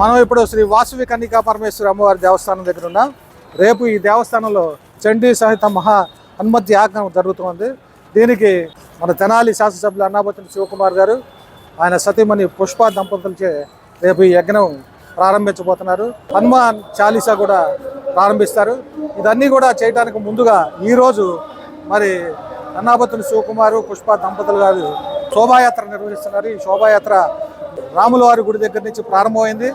మనం ఇప్పుడు శ్రీ వాసవి కన్నికా పరమేశ్వరి అమ్మవారి దేవస్థానం దగ్గర ఉన్నాం రేపు ఈ దేవస్థానంలో చండీ సహిత మహా హనుమతి యాగం జరుగుతుంది. దీనికి మన తెనాలి శాసనసభ్యులు అన్నాపతిని శివకుమార్ గారు ఆయన సతీమణి పుష్ప దంపతులచే రేపు ఈ యజ్ఞం ప్రారంభించబోతున్నారు. హనుమాన్ చాలీసా కూడా ప్రారంభిస్తారు. ఇదన్నీ కూడా చేయడానికి ముందుగా ఈరోజు మరి అన్నాపతిని శివకుమారు పుష్ప దంపతులు గారు శోభాయాత్ర నిర్వహిస్తున్నారు. ఈ శోభాయాత్ర రాములవారి గుడి దగ్గర నుంచి ప్రారంభమైంది.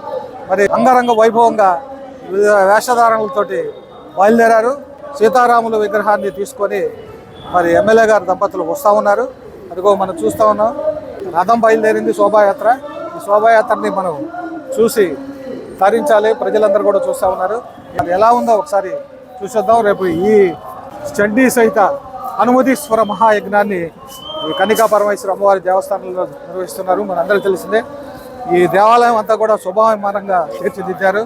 మరి అంగరంగ వైభవంగా వివిధ వేషధారణలతోటి బయలుదేరారు. సీతారాముల విగ్రహాన్ని తీసుకొని మరి ఎమ్మెల్యే గారు దంపతులు వస్తూ ఉన్నారు. అదిగో మనం చూస్తూ ఉన్నాం. రథం బయలుదేరింది శోభాయాత్ర. ఈ శోభాయాత్రని మనం చూసి తరించాలి. ప్రజలందరూ కూడా చూస్తూ ఉన్నారు. మరి ఎలా ఉందో ఒకసారి చూసేద్దాం. రేపు ఈ చండీ సహిత అనుమతీశ్వర మహాయజ్ఞాన్ని ఈ కన్నికా పరమేశ్వర అమ్మవారి దేవస్థానంలో నిర్వహిస్తున్నారు. మనందరికీ తెలిసిందే. ఈ దేవాలయం అంతా కూడా శుభమానంగా తీర్చిదిద్దారు.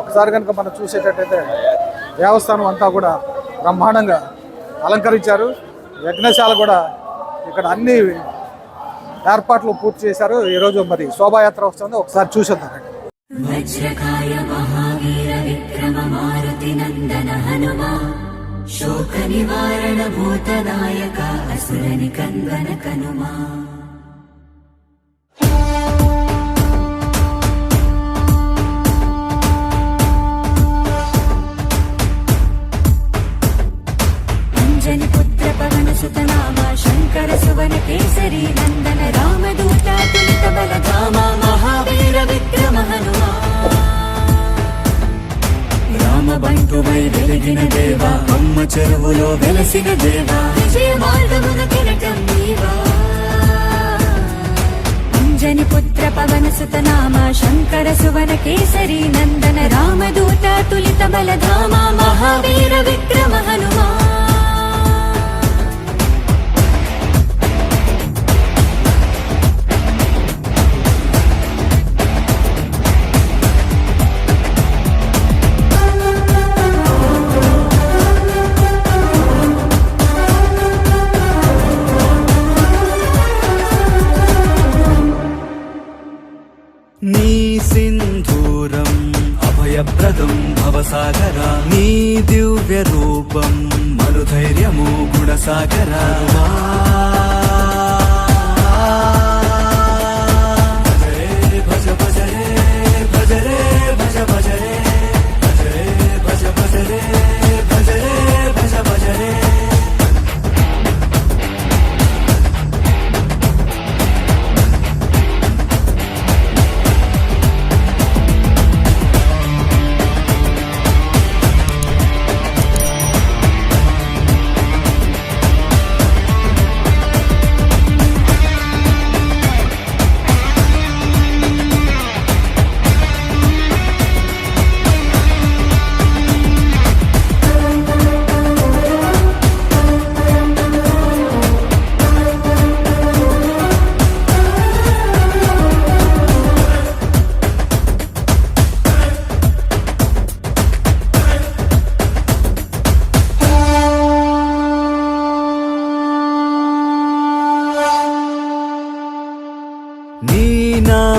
ఒకసారి కనుక మనం చూసేటట్టయితే దేవస్థానం అంతా కూడా బ్రహ్మాండంగా అలంకరించారు. యజ్ఞశాల కూడా ఇక్కడ అన్ని ఏర్పాట్లు పూర్తి చేశారు. ఈరోజు మరి శోభాయాత్ర వస్తుంది. ఒకసారి చూసేద్దాం. వజ్రకాయ మహావీర విక్రమ మారుతి నందన హనుమా శోక నివారణ భూతనాయక అసురని కందన కనుమా. శని పుత్ర పవన సుతనామ శంకర సువన కేసరి నందన రామదూత తులిత బలధామ మహావీర విక్రమ రామ వెలిగిన దేవా అమ్మ చెరువులో వెలసిన దేవా విజయ మార్గమున తిరటం పుత్ర పవన శంకర సువన కేసరి నందన రామదూత తులిత మహావీర విక్రమ హనుమా నీ సింధూరం అభయప్రదం భవసాగర. నీ దివ్య రూపం మరుధైర్యము గుణసాగర.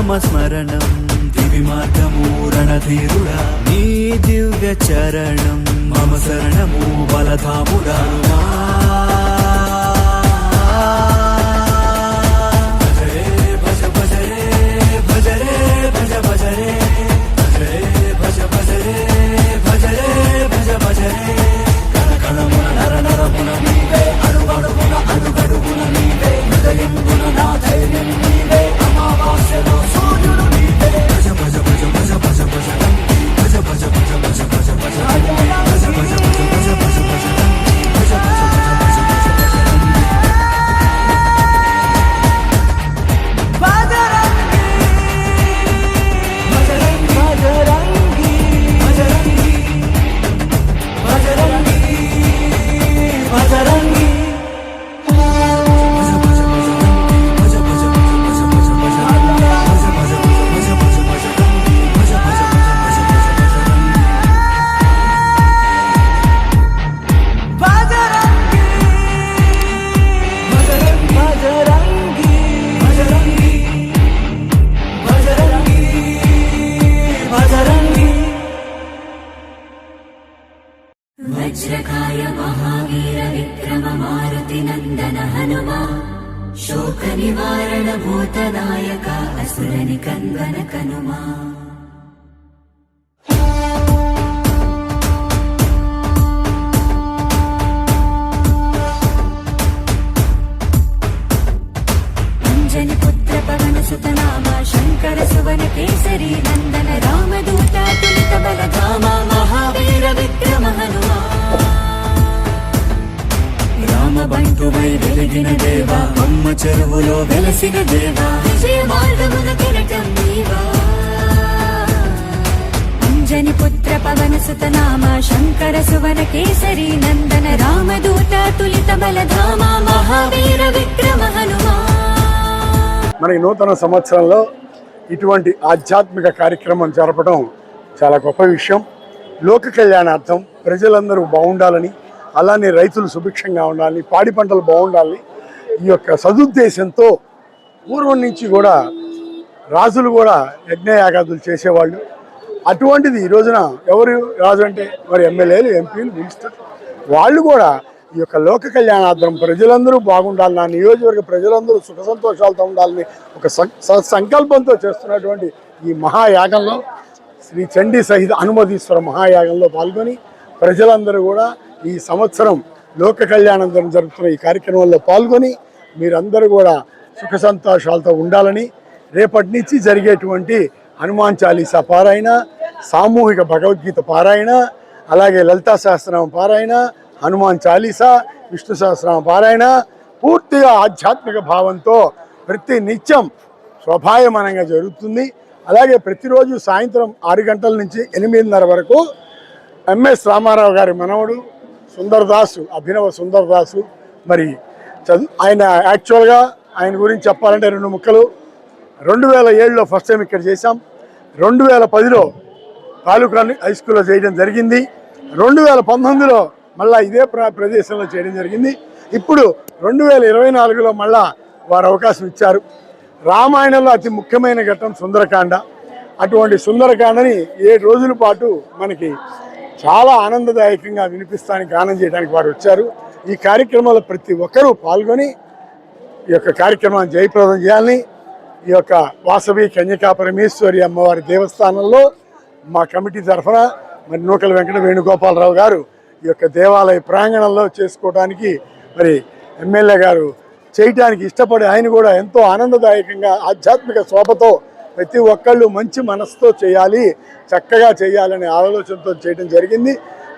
నామస్మరణం దివి మార్గము రణధీరుడా. నీ దివ్య చరణం మమ శరణము బలధాముడా. वज्रकाय महावीर विक्रम मारुति नन्दन हनुमा शोकनिवारण भूतनायक असुर निकन्दन कनुमा రామబంటువై వెలిగిన దేవా అమ్మ చెరువులో వెలసిన దేవా. విజయ మార్గమున కిరటం నీవా. అంజని పుత్ర పవన సుత నామ శంకర సువన కేసరి నందన రామదూత తులిత బలధామ మహావీర విక్రమ హనుమా. మనకి నూతన సంవత్సరంలో ఇటువంటి ఆధ్యాత్మిక కార్యక్రమం జరపడం చాలా గొప్ప విషయం. లోక కళ్యాణార్థం ప్రజలందరూ బాగుండాలని అలానే రైతులు సుభిక్షంగా ఉండాలి పాడి పంటలు బాగుండాలి. ఈ యొక్క సదుద్దేశంతో పూర్వం నుంచి కూడా రాజులు కూడా యజ్ఞయాగాదులు చేసేవాళ్ళు. అటువంటిది ఈ రోజున ఎవరు రాజు అంటే మరి ఎమ్మెల్యేలు ఎంపీలు మినిస్టర్ వాళ్ళు కూడా ఈ యొక్క లోక కళ్యాణార్థం ప్రజలందరూ బాగుండాలి నా నియోజకవర్గ ప్రజలందరూ సుఖ సంతోషాలతో ఉండాలని ఒక సం- స- సంకల్పంతో చేస్తున్నటువంటి ఈ మహాయాగంలో శ్రీ చండీ సహిత హనుమతీశ్వర మహాయాగంలో పాల్గొని ప్రజలందరూ కూడా ఈ సంవత్సరం లోక కళ్యాణం జరుగుతున్న ఈ కార్యక్రమంలో పాల్గొని మీరందరూ కూడా సుఖ సంతోషాలతో ఉండాలని రేపటి నుంచి జరిగేటువంటి హనుమాన్ చాలీసా పారాయణ సామూహిక భగవద్గీత పారాయణ అలాగే లలితా సహస్రనామ పారాయణ హనుమాన్ చాలీసా విష్ణు సహస్రనామ పారాయణ పూర్తిగా ఆధ్యాత్మిక భావంతో ప్రతి నిత్యం స్వభాయమానంగా జరుగుతుంది. అలాగే ప్రతిరోజు సాయంత్రం ఆరు గంటల నుంచి ఎనిమిదిన్నర వరకు ఎంఎస్ రామారావు గారి మనవడు సుందర్దాసు అభినవ సుందర్దాసు మరి చదువు ఆయన యాక్చువల్గా ఆయన గురించి చెప్పాలంటే రెండు ముక్కలు. రెండు వేల ఏడులో ఫస్ట్ టైం ఇక్కడ చేశాం. రెండు వేల పదిలో తాలూకా హై స్కూల్లో చేయడం జరిగింది. రెండు వేల పంతొమ్మిదిలో మళ్ళీ ఇదే ప్రదేశంలో చేయడం జరిగింది. ఇప్పుడు రెండు వేల ఇరవై నాలుగులో మళ్ళా వారు అవకాశం ఇచ్చారు. రామాయణంలో అతి ముఖ్యమైన ఘట్టం సుందరకాండ. అటువంటి సుందరకాండని ఏడు రోజుల పాటు మనకి చాలా ఆనందదాయకంగా వినిపిస్తానికి గానం చేయడానికి వారు వచ్చారు. ఈ కార్యక్రమంలో ప్రతి ఒక్కరూ పాల్గొని ఈ యొక్క కార్యక్రమాన్ని జయప్రదం చేయాలని ఈ యొక్క వాసవి కన్యకా పరమేశ్వరి అమ్మవారి దేవస్థానంలో మా కమిటీ తరఫున మరి నూకల వెంకట వేణుగోపాలరావు గారు ఈ యొక్క దేవాలయ ప్రాంగణంలో చేసుకోవడానికి మరి ఎమ్మెల్యే గారు చేయటానికి ఇష్టపడి ఆయన కూడా ఎంతో ఆనందదాయకంగా ఆధ్యాత్మిక శోభతో ప్రతి ఒక్కళ్ళు మంచి మనసుతో చేయాలి చక్కగా చేయాలనే ఆలోచనతో చేయడం జరిగింది.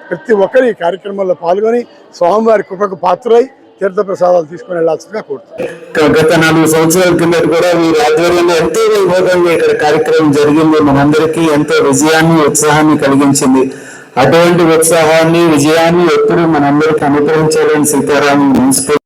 ప్రతి ఒక్కరు ఈ కార్యక్రమంలో పాల్గొని స్వామివారి కృపకు పాత్రై తీర్థప్రసాదాలు తీసుకుని వెళ్ళాల్సిందిగా కోరుతున్నాను గత నాలుగు సంవత్సరాల కిందట కూడా మీరు ఆధ్వర్యంలో ఎంతో వైభవంగా ఇక్కడ కార్యక్రమం జరిగింది. మనందరికీ ఎంతో విజయాన్ని ఉత్సాహాన్ని కలిగించింది. అటువంటి ఉత్సాహాన్ని విజయాన్ని ఎప్పుడు మనందరికీ అనుగ్రహించాలని సీతారాం మున్సిపల్